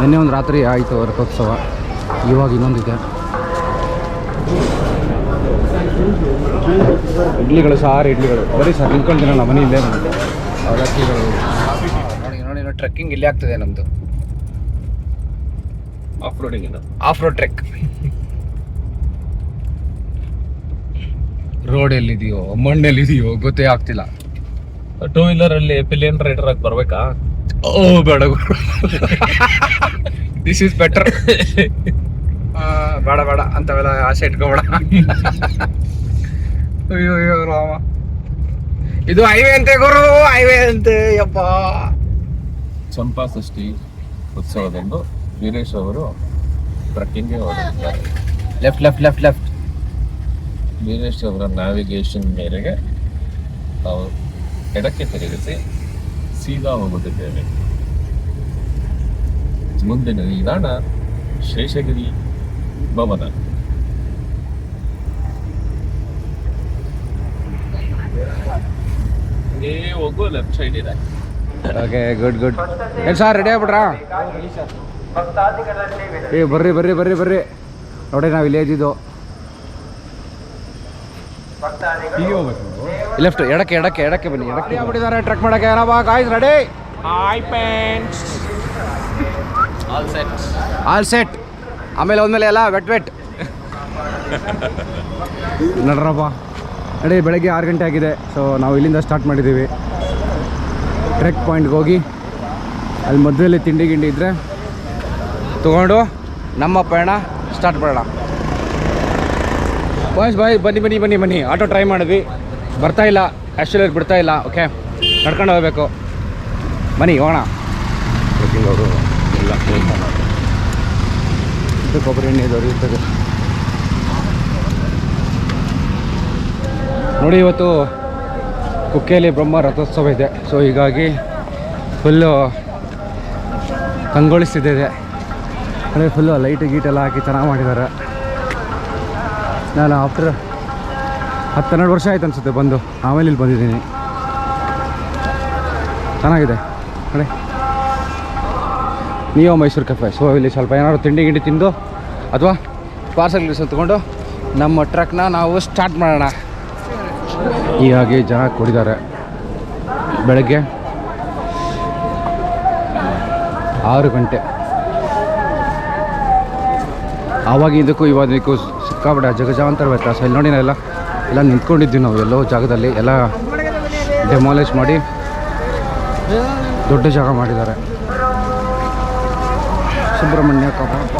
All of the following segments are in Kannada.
ನಿನ್ನೆ ಒಂದು ರಾತ್ರಿ ಆಯಿತು ರಥೋತ್ಸವ. ಇವಾಗ ಇನ್ನೊಂದಿದೆ. ಇಡ್ಲಿಗಳು ಸಾರು ಇಡ್ಲಿಗಳು. ಬರೀ ಸರ್ ನಿಂತ್ಕೊಂಡಿರಲ್ಲ ಮನೆ ಇಲ್ಲೇ ನಮ್ಮದು ಅವಲಕ್ಕಿಗಳು. ನೋಡಿ ನೋಡಿ ನೋಡಿ ಟ್ರೆಕ್ಕಿಂಗ್ ಇಲ್ಲೇ ಆಗ್ತದೆ ನಮ್ಮದು ಆಫ್ ರೋಡಿಂಗ್ ಇದು. ಆಫ್ ರೋಡ್ ಟ್ರೆಕ್ ರೋಡ್ ಎಲ್ಲಿದೆಯೋ ಮಣ್ಣೆಲ್ಲಿದೆಯೋ ಗೊತ್ತೇ ಆಗ್ತಿಲ್ಲ. ಟೂ ವೀಲರ್ ಅಲ್ಲಿ ಪಿಲಿಯನ್ ರೈಡರ್ ಆಗಿ ಬರ್ಬೇಕಾ? ಓ ಬೇಡ ದಿಸ್ ಈಸ್ ಬೆಟರ್ ಬೇಡ ಬೇಡ ಅಂತವೆಲ್ಲ ಆಸೆ ಇಟ್ಕೋಬೇಡ. ಅಯ್ಯೋ ಅಯ್ಯೋ ರಾಮ. ಇದು ಹೈವೇ ಅಂತೆ ಗುರು ಹೈವೇ ಅಂತೆ ಯಪ್ಪ. ಚಂಪಾ ಷಷ್ಠಿ ಉತ್ಸವದಂದು ವೀರೇಶ್ ಅವರು ಟ್ರಕ್ಕಿಂಗ್ ಹೊರಟಿದ್ದಾರೆ left left left left Veeresh ಅವರ ನ್ಯಾವಿಗೇಷನ್ ಮೇರೆಗೆ ಅವರು ಎಡಕ್ಕೆ ತಿರುಗಿಸಿ ಸೀದಾ ಹೋಗುತ್ತಿದ್ದೇವೆ ಮುಂದಿನ ನಿಲ್ದಾಣ ಶೇಷಗಿರಿ ಭವನ. ಹೋಗು ಲೆಫ್ಟ್ ಸೈಡ್ ಇದೆ. ಓಕೆ ಗುಡ್ ಗುಡ್ ಏನು ಸರ್ ರೆಡಿ ಆಗ್ಬಿಟ್ರಾ? ಏ, ಬರ್ರಿ ಬರ್ರಿ ಬರ್ರಿ ಬರ್ರಿ. ನೋಡಿ, ನಾವು ಲೆಫ್ಟ್ ಎಡಕ್ಕೆ ಎಡಕ್ಕೆ ಎಡಕ್ಕೆ ಬನ್ನಿ ಎಡಕ್ಕೆ ಬಿಟ್ಟಿದ್ದಾರೆ ಟ್ರಕ್ ಮಾಡಕ್ಕೆ. ಏನಪ್ಪ guys ready hi pants all set all set ಆಮೇಲೆ ಒಂದ್ಮೇಲೆ ಎಲ್ಲ ವೆಟ್ ವೆಟ್ ನಡ್ರಪ್ಪ. ನಡಿ ಬೆಳಗ್ಗೆ ಆರು ಗಂಟೆ ಆಗಿದೆ. ಸೊ ನಾವು ಇಲ್ಲಿಂದ ಸ್ಟಾರ್ಟ್ ಮಾಡಿದ್ದೀವಿ. ಟ್ರೆಕ್ ಪಾಯಿಂಟ್ಗೆ ಹೋಗಿ. ಅಲ್ಲಿ ಮಧ್ಯದಲ್ಲಿ ತಿಂಡಿ ಗಿಂಡಿ ಇದ್ದರೆ ತೊಗೊಂಡು ನಮ್ಮ ಪಯಣ ಸ್ಟಾರ್ಟ್ ಮಾಡೋಣ. ಬಾಯ್ಸ್ ಬಾಯ್ ಬನ್ನಿ ಬನ್ನಿ ಬನ್ನಿ ಬನ್ನಿ. ಆಟೋ ಟ್ರೈ ಮಾಡಿದ್ವಿ. ಬರ್ತಾ ಇಲ್ಲ. ಆ್ಯಕ್ಚುಲಿ ಬಿಡ್ತಾ ಇಲ್ಲ. ಓಕೆ ನಡ್ಕೊಂಡು ಹೋಗ್ಬೇಕು. ಬನ್ನಿ ಹೋಗೋಣ. ಅವರು ಎಲ್ಲ ಇದು ಕೊಬ್ಬರಿ ಎಣ್ಣೆ ದೊರೆಯುತ್ತದೆ ನೋಡಿ ಇವತ್ತು ಕುಕ್ಕೆಯಲ್ಲಿ ಬ್ರಹ್ಮ ರಥೋತ್ಸವ ಇದೆ. ಸೊ ಹೀಗಾಗಿ ಫುಲ್ಲು ಕಂಗೊಳಿಸ್ತಿದ್ದೆ ಅಂದರೆ ಫುಲ್ಲು ಲೈಟ್ ಗೀಟೆಲ್ಲ ಹಾಕಿ ಚೆನ್ನಾಗಿ ಮಾಡಿದ್ದಾರೆ. ನಾನು ಆಫ್ಟರ್ ಹತ್ತೆರಡು ವರ್ಷ ಆಯ್ತು ಅನಿಸುತ್ತೆ ಬಂದು. ಆಮೇಲೆ ಇಲ್ಲಿ ಬಂದಿದ್ದೀನಿ. ಚೆನ್ನಾಗಿದೆ. ನೋಡಿ ನಿಯೋ ಮೈಸೂರು ಕೆಫೆ ಸೊ ಇಲ್ಲಿ ಸ್ವಲ್ಪ ಏನಾದ್ರು ತಿಂಡಿ ಗಿಂಡಿ ತಿಂದು ಅಥವಾ ಪಾರ್ಸಲ್ ಗಿಲ್ಸಲ್ ತೊಗೊಂಡು ನಮ್ಮ ಟ್ರಕ್ನ ನಾವು ಸ್ಟಾರ್ಟ್ ಮಾಡೋಣ. ಹೀಗಾಗಿ ಜನ ಕೊಡಿದ್ದಾರೆ. ಬೆಳಗ್ಗೆ ಆರು ಗಂಟೆ. ಆವಾಗ ಇದಕ್ಕೂ ಇವಾಗಿದ್ದಕ್ಕೂ ಸಿಕ್ಕಾಬಿಟ್ಟೆ ಜಗಜಾಂತರ ವ್ಯತ್ಯಾಸ ಇಲ್ಲಿ ನೋಡಿನ ಎಲ್ಲ ಎಲ್ಲ ನಿಂತ್ಕೊಂಡಿದ್ದೀವಿ ನಾವು ಎಲ್ಲೋ ಜಾಗದಲ್ಲಿ, ಎಲ್ಲ ಡೆಮಾಲಿಷ್ ಮಾಡಿ ದೊಡ್ಡ ಜಾಗ ಮಾಡಿದ್ದಾರೆ. ಸುಬ್ರಹ್ಮಣ್ಯ ಕಬಾಬ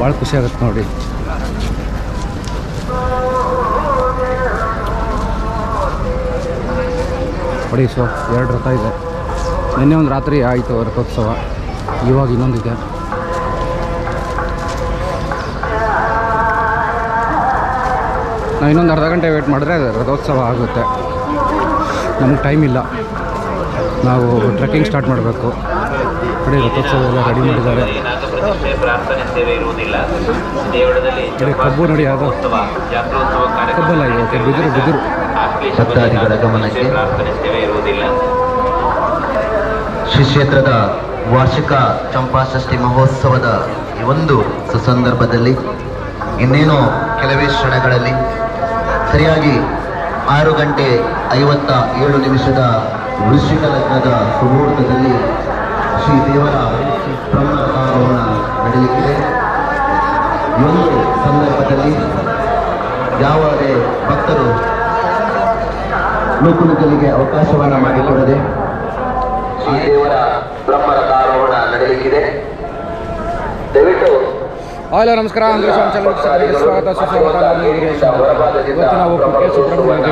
ಭಾಳ ಖುಷಿ ಆಗುತ್ತೆ ನೋಡಿ. ನೋಡಿ ಸೊ ಎರಡು ರಥ ಇದೆ. ನಿನ್ನೆ ಒಂದು ರಾತ್ರಿ ಆಯಿತು ರಥೋತ್ಸವ. ಇವಾಗ ಇನ್ನೊಂದಿದೆ ನಾವು ಇನ್ನೊಂದು ಅರ್ಧ ಗಂಟೆ ವೇಟ್ ಮಾಡಿದ್ರೆ ರಥೋತ್ಸವ ಆಗುತ್ತೆ. ನಮಗೆ ಟೈಮ್ ಇಲ್ಲ. ನಾವು ಟ್ರೆಕ್ಕಿಂಗ್ ಸ್ಟಾರ್ಟ್ ಮಾಡಬೇಕು. ನೋಡಿ, ರಥೋತ್ಸವ ಎಲ್ಲ ರೆಡಿ ಮಾಡಿದ್ದಾರೆ. ಪ್ರಾರ್ಥನೆ ಕಬ್ಬು ನೋಡಿ ಅದು ಕಬ್ಬಲ್ಲ ಇವತ್ತು ಬಿದಿರು ಬಿದಿರು. ಭಕ್ತಾದಿಗಳ ಗಮನಕ್ಕೆ. ಪ್ರಾರ್ಥನೆ ಶ್ರೀ ವಾರ್ಷಿಕ ಚಂಪಾಷಷ್ಠಿ ಮಹೋತ್ಸವದ ಈ ಒಂದು ಸುಸಂದರ್ಭದಲ್ಲಿ ಇನ್ನೇನು ಕೆಲವೇ ಕ್ಷಣಗಳಲ್ಲಿ ಸರಿಯಾಗಿ ಆರು ಗಂಟೆ ಐವತ್ತ ಏಳು ನಿಮಿಷದ ವೃಶ್ಚಿಕ ಲಗ್ನದ ಸುಮುಹೂರ್ತದಲ್ಲಿ ಶ್ರೀ ದೇವರ ಬ್ರಹ್ಮಕಾರೋಹಣ ನಡೆಯುತ್ತಿದೆ ಈ ಒಂದು ಸಂದರ್ಭದಲ್ಲಿ ಯಾವುದೇ ಭಕ್ತರು ನೂಕುನುಗ್ಗಲಿಗೆ ಅವಕಾಶವನ್ನು ಮಾಡಿಕೊಡದೆ ಶ್ರೀ ದೇವರ ಬ್ರಹ್ಮರಥಾರೋಹಣ ನಡೆಯಲಿಕ್ಕಿದೆ ದಯವಿಟ್ಟು ಹಲೋ ನಮಸ್ಕಾರ. ಅಂದ್ರೆ ಚಾನಲ್ಗೆ ಸ್ವಾಗತ. ಸುಸ್ವಾಗತ. ನಾನು. ಇವತ್ತು ನಾವು ಕುಕ್ಕೆ ಸುಬ್ರಹ್ಮಣ್ಯ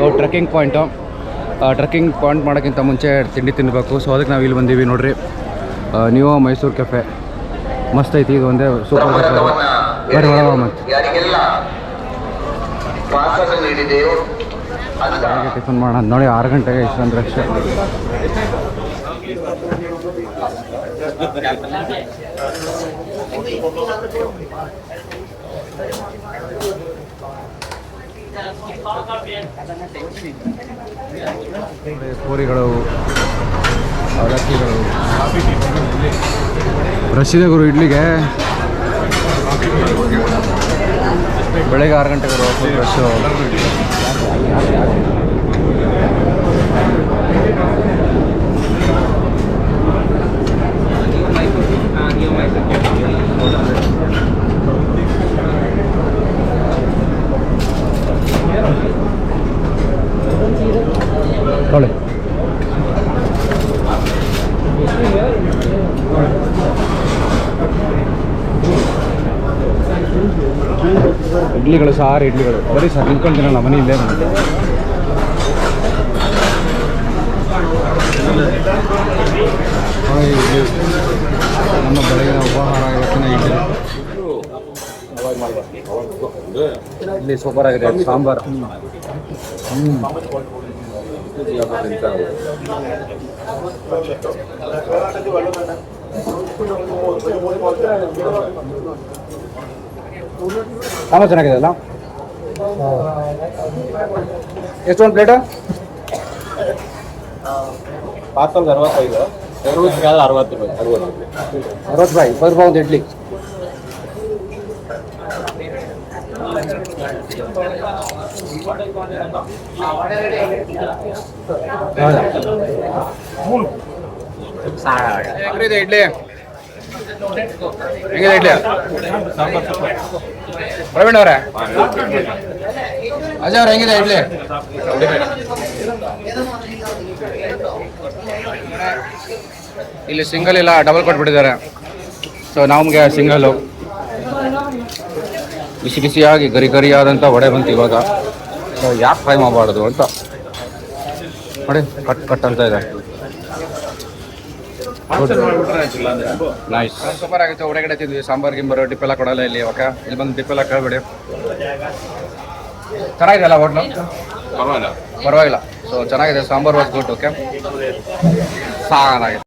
ನಾವು ಟ್ರೆಕ್ಕಿಂಗ್ ಪಾಯಿಂಟು ಟ್ರೆಕ್ಕಿಂಗ್ ಪಾಯಿಂಟ್ ಮಾಡೋಕ್ಕಿಂತ ಮುಂಚೆ ತಿಂಡಿ ತಿನ್ನಬೇಕು ಸೊ ಅದಕ್ಕೆ ನಾವು ಇಲ್ಲಿ ಬಂದೀವಿ ನೋಡಿರಿ. ನೀವು ಮೈಸೂರು ಕೆಫೆ ಮಸ್ತ್ ಐತಿ. ಇದು ಒಂದೇ ಸೂಪರ್ ಬರ್ರಿ ಒಳಗೆ ಮತ್ತೆ. ಟಿಫನ್ ಮಾಡೋಣ. ನೋಡಿ ಆರು ಗಂಟೆಗೆ ಅಂದ್ರೆ ಅಷ್ಟೇ ನೋಡಿ, ಪೂರಿಗಳು ಅವಲಕ್ಕಿಗಳು. ಗುರು ಇಡ್ಲಿಗೆ. ಬೆಳಗ್ಗೆ ಆರು ಗಂಟೆಗೆ ರಶ್ಶು ತೊಳೆ ಇಡ್ಲಿಗಳು ಸಾರು ಇಡ್ಲಿಗಳು. ಬರೀ ಸರ್ ನಿಂತ್ಕೊಳ್ತೀನಲ್ಲ ಮನೆ ಇಲ್ಲೇ ನಮ್ಮ ಬೆಳಗಿನ ಉಪಹಾರ ಇವತ್ತಿನ ಇಡ್ಲಿ. ಇಲ್ಲಿ ಸೂಪರ್ ಆಗಿದೆ ಸಾಂಬಾರು. ಸಾಂಬಾರ್ ಚೆನ್ನಾಗಿದೆ ಅಲ್ಲ ಎಷ್ಟು ಒಂದು ಪ್ಲೇಟು ಪಾರ್ಸಲ್ಗೆ ಅರವತ್ತೈದು ಅರವತ್ತು ಅರವತ್ತು ರೂಪಾಯಿ ಅರವತ್ತು ಅರವತ್ತು ರೂಪಾಯಿ ಇಪ್ಪತ್ತು ರೂಪಾಯಿ ಒಂದು ಇಡ್ಲಿ ಇಡ್ಲಿ ಹೆಂಗಿದೆ ಇಡ್ಲಿ ಪ್ರವೀಣ್ ಅವರೇ ಅಜಯ್ ಅವ್ರ ಹೆಂಗಿದೆ ಇಡ್ಲಿ ಇಲ್ಲಿ ಸಿಂಗಲ್ ಇಲ್ಲ ಡಬಲ್ ಕೊಟ್ಬಿಟ್ಟಿದ್ದಾರೆ. ಸೊ ನಮಗೆ ಸಿಂಗಲ್ಲು ಬಿಸಿ ಬಿಸಿಯಾಗಿ ಗರಿ ಗರಿಯಾದಂಥ ವಡೆ ಬಂತು ಇವಾಗ. ಯಾಕೆ ಫ್ರೈ ಮಾಡಬಾರ್ದು ಅಂತ. ನೋಡಿ ಕಟ್ ಕಟ್ ಅಂತ ಇದೆ. ನೈಸ್ ಸೂಪರ್ ಆಗುತ್ತೆ ಹೊರಗಡೆ ತಿಂದ್ವಿ. ಸಾಂಬಾರ್ ಗಿಂಬರ್ ಡಿಪ್ ಎಲ್ಲ ಕೊಡಲ್ಲ ಇಲ್ಲಿ ಇವಾಗ. ಇಲ್ಲಿ ಬಂದು ಡಿಪ್ ಎಲ್ಲ ಕೇಳ್ಬೇಡಿ. ಚೆನ್ನಾಗಿದೆ ಅಲ್ಲ ಹೋಟ್ಲು? ಪರವಾಗಿಲ್ಲ. ಸೊ ಚೆನ್ನಾಗಿದೆ. ಸಾಂಬಾರ್ ವಾಸ್ ಗುಡ್ ಓಕೆ ಸಾಕಾಗಿದೆ